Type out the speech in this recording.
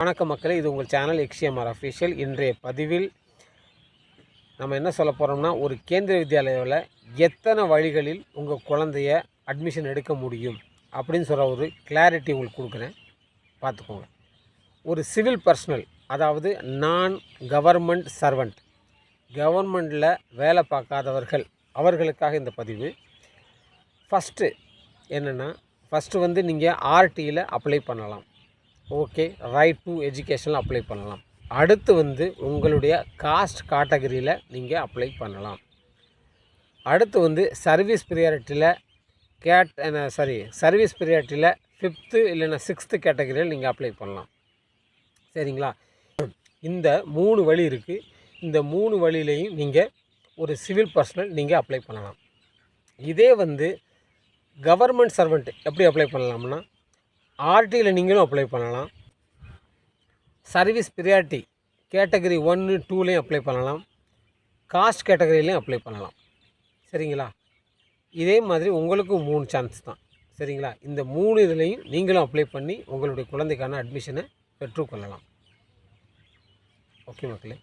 வணக்கம் மக்களே இது உங்கள் சேனல் எக்ஸிஎம்ஆர் அஃபிஷியல் இன்றைய பதிவில் நம்ம என்ன சொல்ல போகிறோம்னா ஒரு கேந்திர வித்யாலயாவில் எத்தனை வழிகளில் உங்கள் குழந்தைய அட்மிஷன் எடுக்க முடியும் அப்படின்னு சொல்கிற ஒரு கிளாரிட்டி உங்களுக்கு கொடுக்குறேன். பார்த்துக்கோங்க. ஒரு சிவில் பர்சனல் அதாவது நான் கவர்மெண்ட் சர்வெண்ட் கவர்மெண்டில் வேலை பார்க்காதவர்கள் அவர்களுக்காக இந்த பதிவு. ஃபஸ்ட்டு என்னென்னா ஃபஸ்ட்டு வந்து நீங்கள் ஆர்டியில் அப்ளை பண்ணலாம். ஓகே ரைட் டு எஜுகேஷனில் அப்ளை பண்ணலாம். அடுத்து வந்து உங்களுடைய காஸ்ட் கேட்டகரியில் நீங்கள் அப்ளை பண்ணலாம். அடுத்து வந்து சர்வீஸ் ப்ரியாரிட்டியில் கேட் சாரி சர்வீஸ் ப்ரியாரிட்டியில் ஃபிஃப்த்து இல்லைன்னா சிக்ஸ்த்து கேட்டகரியில் நீங்கள் அப்ளை பண்ணலாம். சரிங்களா? இந்த மூணு வழி இருக்குது இந்த மூணு வழியிலையும் நீங்கள் ஒரு சிவில் பர்சனல் நீங்கள் அப்ளை பண்ணலாம். இதே வந்து கவர்மெண்ட் சர்வெண்ட் எப்படி அப்ளை பண்ணலாம்னா ஆர்டியில் நீங்களும் அப்ளை பண்ணலாம். சர்வீஸ் ப்ரியாரிட்டி கேட்டகரி ஒன்று டூலேயும் அப்ளை பண்ணலாம். காஸ்ட் கேட்டகரியிலையும் அப்ளை பண்ணலாம். சரிங்களா? இதே மாதிரி உங்களுக்கும் மூணு சான்ஸ் தான். சரிங்களா? இந்த மூணு இதுலேயும் நீங்களும் அப்ளை பண்ணி உங்களுடைய குழந்தைக்கான அட்மிஷனை பெற்றுக்கொள்ளலாம். ஓகே மக்களே?